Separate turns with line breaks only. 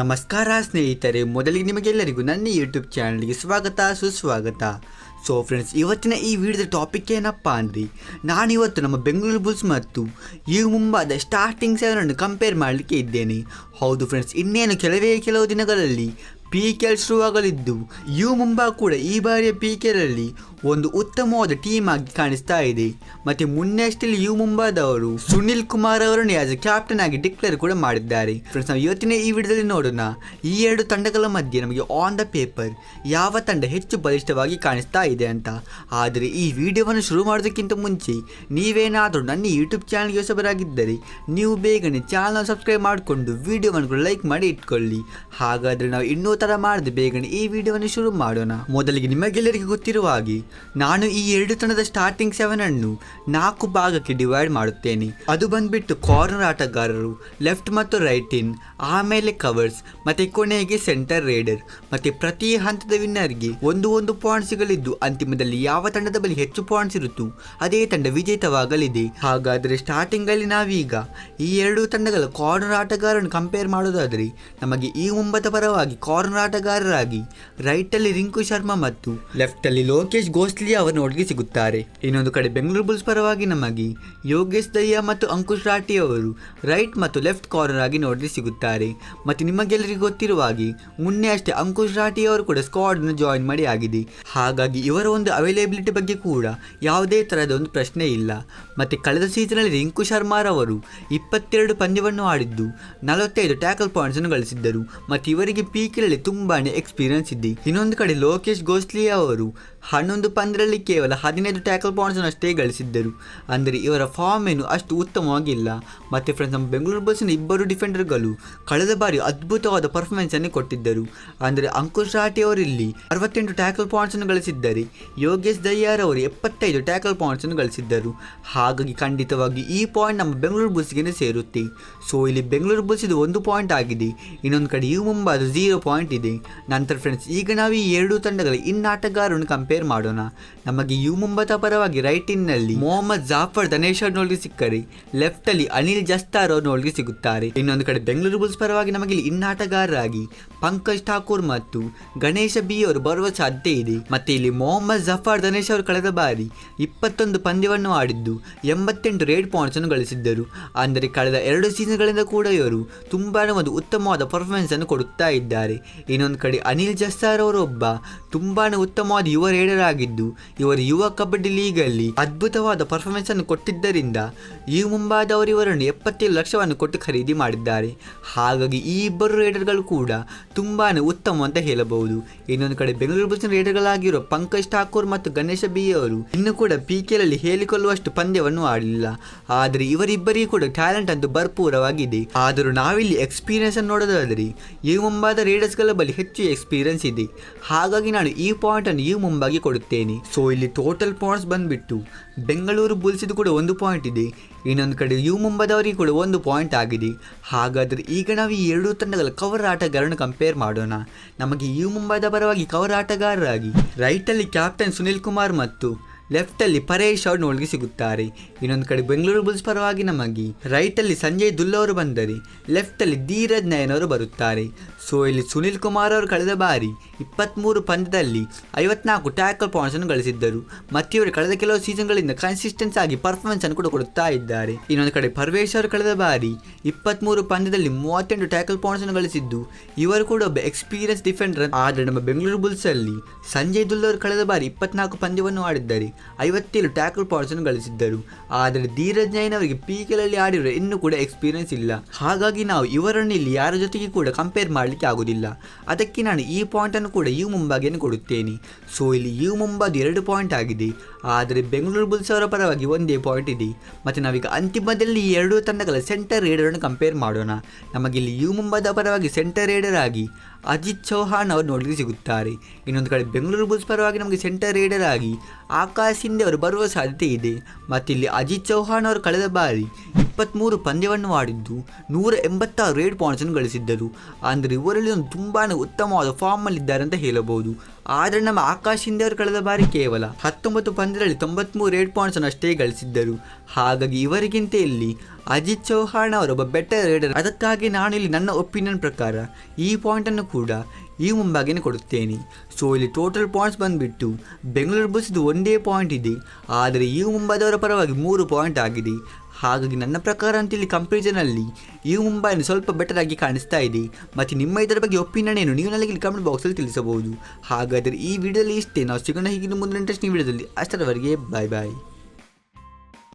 ನಮಸ್ಕಾರ ಸ್ನೇಹಿತರೆ, ಮೊದಲಿಗೆ ನಿಮಗೆಲ್ಲರಿಗೂ ನನ್ನ ಯೂಟ್ಯೂಬ್ ಚಾನಲ್ಗೆ ಸ್ವಾಗತ, ಸುಸ್ವಾಗತ. ಸೊ ಫ್ರೆಂಡ್ಸ್ ಇವತ್ತಿನ ಈ ವಿಡಿಯೋದ ಟಾಪಿಕ್ ಏನಪ್ಪ ಅಂದರೆ, ನಾನಿವತ್ತು ನಮ್ಮ ಬೆಂಗಳೂರು ಬುಲ್ಸ್ ಮತ್ತು ಈ ಮುಂಬಾದ ಸ್ಟಾರ್ಟಿಂಗ್ ಸೆವೆನನ್ನು ಕಂಪೇರ್ ಮಾಡಲಿಕ್ಕೆ ಇದ್ದೇನೆ. ಹೌದು ಫ್ರೆಂಡ್ಸ್ ಇನ್ನೇನು ಕೆಲವೇ ಕೆಲವು ದಿನಗಳಲ್ಲಿ ಪಿ ಕೆಲ್ ಶುರುವಾಗಲಿದ್ದು ಯು ಮುಂಬಾ ಕೂಡ ಈ ಬಾರಿಯ ಪಿ ಕೆ ಎಲ್ಲಿ ಒಂದು ಉತ್ತಮವಾದ ಟೀಮ್ ಆಗಿ ಕಾಣಿಸ್ತಾ ಇದೆ. ಮತ್ತೆ ಮುನ್ನೆಷ್ಟಲ್ಲಿ ಯು ಮುಂಬಾದವರು. ಸುನಿಲ್ ಕುಮಾರ್ ಅವರನ್ನು ಆಸ್ ಕ್ಯಾಪ್ಟನ್ ಆಗಿ ಡಿಕ್ಲೇರ್ ಕೂಡ ಮಾಡಿದ್ದಾರೆ. ಫ್ರೆಂಡ್ಸ್ ನಾವು ಇವತ್ತಿನ ಈ ವಿಡಿಯೋದಲ್ಲಿ ನೋಡೋಣ. ಈ ಎರಡು ತಂಡಗಳ ಮಧ್ಯೆ ನಮಗೆ ಆನ್ ದ ಪೇಪರ್ ಯಾವ ತಂಡ ಹೆಚ್ಚು ಬಲಿಷ್ಠವಾಗಿ ಕಾಣಿಸ್ತಾ ಇದೆ ಅಂತ. ಆದರೆ ಈ ವಿಡಿಯೋವನ್ನು ಶುರು ಮಾಡೋದಕ್ಕಿಂತ ಮುಂಚೆ ನೀವೇನಾದರೂ ನನ್ನ ಯೂಟ್ಯೂಬ್ ಚಾನಲ್ಗೆ ಹೊಸಬರಾಗಿದ್ದರೆ ನೀವು ಬೇಗನೆ ಚಾನಲ್ ಸಬ್ಸ್ಕ್ರೈಬ್ ಮಾಡಿಕೊಂಡು ವಿಡಿಯೋವನ್ನು ಕೂಡ ಲೈಕ್ ಮಾಡಿ ಇಟ್ಕೊಳ್ಳಿ. ಹಾಗಾದರೆ ನಾವು ಇನ್ನೂ ಥರ ಮಾಡದೆ ಬೇಗನೆ ಈ ವಿಡಿಯೋವನ್ನು ಶುರು ಮಾಡೋಣ. ಮೊದಲಿಗೆ ನಿಮಗೆಲ್ಲರಿಗೂ ಗೊತ್ತಿರುವ ಹಾಗೆ ನಾನು ಈ ಎರಡು ತಂಡದ ಸ್ಟಾರ್ಟಿಂಗ್ ಸೆವೆನ್ ಅನ್ನು ನಾಲ್ಕು ಭಾಗಕ್ಕೆ ಡಿವೈಡ್ ಮಾಡುತ್ತೇನೆ. ಅದು ಬಂದ್ಬಿಟ್ಟು ಕಾರ್ನರ್ ಆಟಗಾರರು ಲೆಫ್ಟ್ ಮತ್ತು ರೈಟ್ ಇನ್ ಆಮೇಲೆ ಕವರ್ಸ್ ಮತ್ತೆ ಕೊನೆಗೆ ಸೆಂಟರ್ ರೇಡರ್ ಮತ್ತೆ ಪ್ರತಿ ಹಂತದ ವಿನ್ನರ್ಗೆ ಒಂದು ಒಂದು ಪಾಯಿಂಟ್ ಗಳಿದ್ದು ಅಂತಿಮದಲ್ಲಿ ಯಾವ ತಂಡದ ಬಳಿ ಹೆಚ್ಚು ಪಾಯಿಂಟ್ಸ್ ಇರುತ್ತೋ ಅದೇ ತಂಡ ವಿಜೇತವಾಗಲಿದೆ. ಹಾಗಾದರೆ ಸ್ಟಾರ್ಟಿಂಗ್ ಅಲ್ಲಿ ನಾವೀಗ ಈ ಎರಡು ತಂಡಗಳ ಕಾರ್ನರ್ ಆಟಗಾರರನ್ನು ಕಂಪೇರ್ ಮಾಡೋದಾದರೆ ನಮಗೆ ಈ ಒಂಬತ್ತು ಪರವಾಗಿ ಕಾರ್ನರ್ ಆಟಗಾರರಾಗಿ ರೈಟ್ ಅಲ್ಲಿ ರಿಂಕು ಶರ್ಮಾ ಮತ್ತು ಲೆಫ್ಟ್ ಅಲ್ಲಿ ಲೋಕೇಶ್ ಗೋಸ್ಲಿ ಅವರನ್ನು ಒಟ್ಟಿಗೆ ಸಿಗುತ್ತಾರೆ. ಇನ್ನೊಂದು ಕಡೆ ಬೆಂಗಳೂರು ಬುಲ್ಸ್ ಪರವಾಗಿ ನಮಗೆ ಯೋಗೇಶ್ ದಯ್ಯ ಮತ್ತು ಅಂಕುಶ್ ರಾಠಿ ಅವರು ರೈಟ್ ಮತ್ತು ಲೆಫ್ಟ್ ಕಾರ್ನರ್ ಆಗಿ ನೋಡಲಿ ಸಿಗುತ್ತಾರೆ. ಮತ್ತು ನಿಮಗೆಲ್ಲರಿಗೂ ಗೊತ್ತಿರುವ ಹಾಗೆ ಮೊನ್ನೆ ಅಷ್ಟೇ ಅಂಕುಶ್ ರಾಠಿ ಅವರು ಕೂಡ ಸ್ಕ್ವಾಡ್ ಅನ್ನು ಜಾಯಿನ್ ಮಾಡಿ ಆಗಿದೆ. ಹಾಗಾಗಿ ಇವರ ಒಂದು ಅವೈಲೇಬಿಲಿಟಿ ಬಗ್ಗೆ ಕೂಡ ಯಾವುದೇ ಥರದ ಒಂದು ಪ್ರಶ್ನೆ ಇಲ್ಲ. ಮತ್ತೆ ಕಳೆದ ಸೀಸನಲ್ಲಿ ರಿಂಕು ಶರ್ಮಾರವರು ಇಪ್ಪತ್ತೆರಡು ಪಂದ್ಯವನ್ನು ಆಡಿದ್ದು ನಲವತ್ತೈದು ಟ್ಯಾಕಲ್ ಪಾಯಿಂಟ್ಸ್ ಅನ್ನು ಗಳಿಸಿದ್ದರು. ಮತ್ತು ಇವರಿಗೆ ಪೀಕಿನಲ್ಲಿ ತುಂಬಾ ಎಕ್ಸ್ಪೀರಿಯನ್ಸ್ ಇದೆ. ಇನ್ನೊಂದು ಕಡೆ ಲೋಕೇಶ್ ಗೋಸ್ಲಿ ಅವರು ಹನ್ನೊಂದು ಪಂದ್ಯದಲ್ಲಿ ಕೇವಲ ಹದಿನೈದು ಟ್ಯಾಕಲ್ ಪಾಯಿಂಟ್ಸ್ ಅಷ್ಟೇ ಗಳಿಸಿದ್ದರು. ಅಂದರೆ ಇವರ ಫಾರ್ಮ್ ಏನು ಅಷ್ಟು ಉತ್ತಮವಾಗಿಲ್ಲ. ಮತ್ತೆ ಫ್ರೆಂಡ್ಸ್ ನಮ್ಮ ಬೆಂಗಳೂರು ಬಸ್ಸಿನ ಇಬ್ಬರು ಡಿಫೆಂಡರ್ಗಳು ಕಳೆದ ಬಾರಿ ಅದ್ಭುತವಾದ ಪರ್ಫಾರ್ಮೆನ್ಸ್ ಅನ್ನು ಕೊಟ್ಟಿದ್ದರು. ಅಂದರೆ ಅಂಕುಶ್ ರಾಠಿ ಅವರಿಲ್ಲಿ ಅರವತ್ತೆಂಟು ಟ್ಯಾಕಲ್ ಪಾಯಿಂಟ್ಸ್ ಅನ್ನು ಗಳಿಸಿದ್ದಾರೆ. ಯೋಗೇಶ್ ದಯ್ಯಾರ್ ಅವರು ಎಪ್ಪತ್ತೈದು ಟ್ಯಾಕಲ್ ಪಾಯಿಂಟ್ಸ್ ಅನ್ನು ಗಳಿಸಿದ್ದರು. ಹಾಗಾಗಿ ಖಂಡಿತವಾಗಿ ಈ ಪಾಯಿಂಟ್ ನಮ್ಮ ಬೆಂಗಳೂರು ಬುಲ್ಸ್ಗೆ ಸೇರುತ್ತೆ. ಸೊ ಇಲ್ಲಿ ಬೆಂಗಳೂರು ಇದು ಒಂದು ಪಾಯಿಂಟ್ ಆಗಿದೆ. ಇನ್ನೊಂದು ಕಡೆ ಯು ಮುಂಬಾದು ಝೀರೋ ಪಾಯಿಂಟ್ ಇದೆ. ನಂತರ ಫ್ರೆಂಡ್ಸ್ ಈಗ ನಾವು ಈ ಎರಡು ತಂಡಗಳ ಇನ್ನು ಆಟಗಾರರನ್ನು ಮಾಡೋಣ. ನಮಗೆ ಯು ಮುಂಬತ ಪರವಾಗಿ ರೈಟ್ ಇನ್ನಲ್ಲಿ ಮೊಹಮ್ಮದ್ ಜಾಫರ್ ದನೇಶ್ ನೋಡ್ಗೆ ಸಿಕ್ಕರೆ ಲೆಫ್ಟ್ ಅಲ್ಲಿ ಅನಿಲ್ ಜಸ್ತಾರ್ ಅವರು ನೋಡ್ಗೆ ಸಿಗುತ್ತಾರೆ. ಇನ್ನೊಂದು ಕಡೆ ಬೆಂಗಳೂರು ಬುಲ್ಸ್ ಪರವಾಗಿ ನಮಗೆ ಇಲ್ಲಿ ಇನ್ನಾಟಗಾರರಾಗಿ ಪಂಕಜ್ ಠಾಕೂರ್ ಮತ್ತು ಗಣೇಶ ಬಿ ಅವರು ಬರುವ ಸಾಧ್ಯತೆ ಇದೆ. ಮತ್ತೆ ಇಲ್ಲಿ ಮೊಹಮ್ಮದ್ ಜಫರ್, ಧನೇಶ್ ಅವರು ಕಳೆದ ಬಾರಿ ಇಪ್ಪತ್ತೊಂದು ಪಂದ್ಯವನ್ನು ಆಡಿದ್ದು ಎಂಬತ್ತೆಂಟು ರೇಡ್ ಪಾಯಿಂಟ್ಸ್ ಅನ್ನು ಗಳಿಸಿದ್ದರು. ಅಂದರೆ ಕಳೆದ ಎರಡು ಸೀಸನ್ಗಳಿಂದ ಕೂಡ ಇವರು ತುಂಬಾನೇ ಒಂದು ಉತ್ತಮವಾದ ಪರ್ಫಾರ್ಮೆನ್ಸ್ ಅನ್ನು ಕೊಡುತ್ತಾ ಇದ್ದಾರೆ. ಇನ್ನೊಂದು ಕಡೆ ಅನಿಲ್ ಜಸ್ತಾರ್ ಅವರು ಒಬ್ಬ ತುಂಬಾನೇ ಉತ್ತಮವಾದ ಯುವ ರೇಡರ್ ಆಗಿದ್ದು ಇವರು ಯುವ ಕಬಡ್ಡಿ ಲೀಗಲ್ಲಿ ಅದ್ಭುತವಾದ ಪರ್ಫಾರ್ಮೆನ್ಸ್ ಅನ್ನು ಕೊಟ್ಟಿದ್ದರಿಂದ ಈ ಮುಂಬಾದವರು ಇವರನ್ನು ಎಪ್ಪತ್ತೇಳು ಲಕ್ಷವನ್ನು ಕೊಟ್ಟು ಖರೀದಿ ಮಾಡಿದ್ದಾರೆ. ಹಾಗಾಗಿ ಈ ಇಬ್ಬರು ರೇಡರ್ಗಳು ಕೂಡ ತುಂಬಾ ಉತ್ತಮ ಅಂತ ಹೇಳಬಹುದು. ಇನ್ನೊಂದು ಕಡೆ ಬೆಂಗಳೂರು ಬುಲ್ಸ್ ರೇಡರ್ಗಳಾಗಿರುವ ಪಂಕಜ್ ಠಾಕೂರ್ ಮತ್ತು ಗಣೇಶ ಬಿ ಅವರು ಇನ್ನು ಕೂಡ ಪಿ ಕೆಲಲ್ಲಿ ಹೇಳಿಕೊಳ್ಳುವಷ್ಟು ಪಂದ್ಯವನ್ನು ಆಡಲಿಲ್ಲ. ಆದರೆ ಇವರಿಬ್ಬರಿಗೂ ಕೂಡ ಟ್ಯಾಲೆಂಟ್ ಅಂತೂ ಭರ್ಪೂರವಾಗಿದೆ. ಆದರೂ ನಾವಿಲ್ಲಿ ಎಕ್ಸ್ಪೀರಿಯನ್ಸ್ ಅನ್ನು ನೋಡೋದಾದರೆ ಈ ಮುಂಬಾದ ರೇಡರ್ಸ್ಗಳ ಬಳಿ ಹೆಚ್ಚು ಎಕ್ಸ್ಪೀರಿಯನ್ಸ್ ಇದೆ. ಹಾಗಾಗಿ ನಾನು ಈ ಪಾಯಿಂಟ್ ಅನ್ನು ಈ ಮುಂಬಾಗಿ ಕೊಡುತ್ತೇನೆ. ಸೊ ಇಲ್ಲಿ ಟೋಟಲ್ ಪಾಯಿಂಟ್ಸ್ ಬಂದ್ಬಿಟ್ಟು, ಬೆಂಗಳೂರು ಬುಲ್ಸ್ ಇದು ಕೂಡ ಒಂದು ಪಾಯಿಂಟ್ ಇದೆ. ಇನ್ನೊಂದು ಕಡೆ ಯು ಮುಂಬದವರಿಗೆ ಕೂಡ ಒಂದು ಪಾಯಿಂಟ್ ಆಗಿದೆ. ಹಾಗಾದರೆ ಈಗ ನಾವು ಈ ಎರಡು ತಂಡಗಳ ಕವರ್ ಆಟಗಾರರನ್ನು ಕಂಪೇರ್ ಮಾಡೋಣ. ನಮಗೆ ಯು ಮುಂಬೈದ ಪರವಾಗಿ ಕವರ್ ಆಟಗಾರರಾಗಿ ರೈಟಲ್ಲಿ ಕ್ಯಾಪ್ಟನ್ ಸುನಿಲ್ ಕುಮಾರ್ ಮತ್ತು ಲೆಫ್ಟಲ್ಲಿ ಪರೇಶ್ ಅವರು ನೋಡಿಗೆ ಸಿಗುತ್ತಾರೆ. ಇನ್ನೊಂದು ಕಡೆ ಬೆಂಗಳೂರು ಬುಲ್ಸ್ ಪರವಾಗಿ ನಮಗೆ. ರೈಟಲ್ಲಿ ಸಂಜಯ್ ದುಲ್ ಅವರು ಬಂದರೆ, ಲೆಫ್ಟಲ್ಲಿ ಧೀರಜ್ ನಯನ್ ಅವರು ಬರುತ್ತಾರೆ. ಸೊ, ಇಲ್ಲಿ ಸುನಿಲ್ ಕುಮಾರ್ ಅವರು ಕಳೆದ ಬಾರಿ ಇಪ್ಪತ್ತ್ಮೂರು ಪಂದ್ಯದಲ್ಲಿ ಐವತ್ನಾಲ್ಕು ಟ್ಯಾಕಲ್ ಪಾಯಿಂಟ್ಸನ್ನು ಗಳಿಸಿದ್ದರು. ಮತ್ತು ಇವರು ಕಳೆದ ಕೆಲವು ಸೀಸನ್ಗಳಿಂದ ಕನ್ಸಿಸ್ಟೆನ್ಸ್ ಆಗಿ ಪರ್ಫಾರ್ಮೆನ್ಸ್ ಅನ್ನು ಕೂಡ ಕೊಡುತ್ತಾ ಇದ್ದಾರೆ. ಇನ್ನೊಂದು ಕಡೆ ಪರ್ವೇಶ್ ಅವರು ಕಳೆದ ಬಾರಿ ಇಪ್ಪತ್ತ್ಮೂರು ಪಂದ್ಯದಲ್ಲಿ ಮೂವತ್ತೆಂಟು ಟ್ಯಾಕಲ್ ಪಾಯಿಂಟ್ಸನ್ನು ಗಳಿಸಿದ್ದು, ಇವರು ಕೂಡ ಒಬ್ಬ ಎಕ್ಸ್ಪೀರಿಯನ್ಸ್ ಡಿಫೆಂಡರ್ ಆದರೆ ನಮ್ಮ ಬೆಂಗಳೂರು ಬುಲ್ಸಲ್ಲಿ ಸಂಜಯ್ ದುಲ್ ಅವರು ಕಳೆದ ಬಾರಿ ಇಪ್ಪತ್ನಾಲ್ಕು ಪಂದ್ಯವನ್ನು ಆಡಿದ್ದಾರೆ ಐವತ್ತೇಳು ಟ್ಯಾಕಲ್ ಪಾಯಿಂಟ್ಸನ್ನು ಗಳಿಸಿದ್ದರು. ಆದರೆ ಧೀರಜ್ ನೈನ್ ಅವರಿಗೆ ಪೀಕಲಲ್ಲಿ ಆಡಿರೋ ಇನ್ನೂ ಕೂಡ ಎಕ್ಸ್ಪೀರಿಯನ್ಸ್ ಇಲ್ಲ. ಹಾಗಾಗಿ ನಾವು ಇವರನ್ನು ಇಲ್ಲಿ ಯಾರ ಜೊತೆಗೆ ಕೂಡ ಕಂಪೇರ್ ಮಾಡಲಿಕ್ಕೆ ಆಗೋದಿಲ್ಲ. ಅದಕ್ಕೆ ನಾನು ಈ ಪಾಯಿಂಟನ್ನು ಕೂಡ ಯು ಮುಂಬಾಗಿಯನ್ನು ಕೊಡುತ್ತೇನೆ. ಸೊ ಇಲ್ಲಿ ಯು ಮುಂಬಾದ್ ಎರಡು ಪಾಯಿಂಟ್ ಆಗಿದೆ. ಆದರೆ ಬೆಂಗಳೂರು ಬುಲ್ಸ್ ಅವರ ಪರವಾಗಿ ಒಂದೇ ಪಾಯಿಂಟ್ ಇದೆ. ಮತ್ತು ನಾವೀಗ ಅಂತಿಮದಲ್ಲಿ ಈ ಎರಡೂ ತಂಡಗಳ ಸೆಂಟರ್ ರೇಡರನ್ನು ಕಂಪೇರ್ ಮಾಡೋಣ. ನಮಗಿಲ್ಲಿ ಯು ಮುಂಬಾದ ಪರವಾಗಿ ಸೆಂಟರ್ ರೇಡರ್ ಆಗಿ ಅಜಿತ್ ಚೌಹಾಣ್ ಅವರು ನೋಡಲಿಕ್ಕೆ ಸಿಗುತ್ತಾರೆ. ಇನ್ನೊಂದು ಕಡೆ ಬೆಂಗಳೂರು ಬುಲ್ಸ್ ಪರವಾಗಿ ನಮಗೆ ಸೆಂಟರ್ ರೇಡರ್ ಆಗಿ ಆಕಾಶ್ ಹಿಂದೆ ಅವರು ಬರುವ ಸಾಧ್ಯತೆ ಇದೆ. ಮತ್ತಿಲ್ಲಿ ಅಜಿತ್ ಚೌಹಾಣ್ ಅವರು ಕಳೆದ ಬಾರಿ ಇಪ್ಪತ್ತ್ಮೂರು ಪಂದ್ಯವನ್ನು ಆಡಿದ್ದು ನೂರ ಎಂಬತ್ತಾರು ರೇಡ್ ಪಾಯಿಂಟ್ಸನ್ನು ಗಳಿಸಿದ್ದರು. ಅಂದರೆ ಇವರಲ್ಲಿ ಒಂದು ತುಂಬಾ ಉತ್ತಮವಾದ ಫಾರ್ಮಲ್ಲಿದ್ದಾರೆ ಅಂತ ಹೇಳಬಹುದು. ಆದರೆ ನಮ್ಮ ಆಕಾಶ್ ಹಿಂದೆ ಅವರು ಕಳೆದ ಬಾರಿ ಕೇವಲ ಹತ್ತೊಂಬತ್ತು ಪಂದ್ಯದಲ್ಲಿ ತೊಂಬತ್ಮೂರು ರೇಡ್ ಪಾಯಿಂಟ್ಸನ್ನು ಅಷ್ಟೇ ಗಳಿಸಿದ್ದರು. ಹಾಗಾಗಿ ಇವರಿಗಿಂತ ಇಲ್ಲಿ ಅಜಿತ್ ಚೌಹಾಣ್ ಅವರೊಬ್ಬ ಬೆಟರ್ ರೈಡರ್ ಅದಕ್ಕಾಗಿ ನಾನು ಇಲ್ಲಿ ನನ್ನ ಒಪಿನಿಯನ್ ಪ್ರಕಾರ ಈ ಪಾಯಿಂಟನ್ನು ಕೂಡ ಈ ಮುಂಬಾಗಿನೇ ಕೊಡುತ್ತೇನೆ. ಸೊ ಇಲ್ಲಿ ಟೋಟಲ್ ಪಾಯಿಂಟ್ಸ್ ಬಂದುಬಿಟ್ಟು ಬೆಂಗಳೂರು ಬಸ್ದು ಒಂದೇ ಪಾಯಿಂಟ್ ಇದೆ. ಆದರೆ ಈ ಮುಂಬೈದವರ ಪರವಾಗಿ ಮೂರು ಪಾಯಿಂಟ್ ಆಗಿದೆ. ಹಾಗಾಗಿ ನನ್ನ ಪ್ರಕಾರ ಅಂತ ಇಲ್ಲಿ ಕಂಪ್ಯಾರಿಸನಲ್ಲಿ ಈ ಮುಂಬೈನ ಸ್ವಲ್ಪ ಬೆಟರ್ ಆಗಿ ಕಾಣಿಸ್ತಾ ಇದೆ. ಮತ್ತು ನಿಮ್ಮ ಇದರ ಬಗ್ಗೆ ಒಪಿನಿಯನ್ ಏನು ನೀವು ನನಗೆ ಕಮೆಂಟ್ ಬಾಕ್ಸಲ್ಲಿ ತಿಳಿಸಬಹುದು. ಹಾಗಾದರೆ ಈ ವಿಡಿಯೋದಲ್ಲಿ ಇಷ್ಟೇ. ನಾವು ಸಿಗೋಣ ಹೀಗಿನ ಮುಂದಿನ ಇಂಟ್ರೆಸ್ಟಿಂಗ್ ವಿಡಿಯೋದಲ್ಲಿ ಅಷ್ಟರವರೆಗೆ ಬಾಯ್ ಬಾಯ್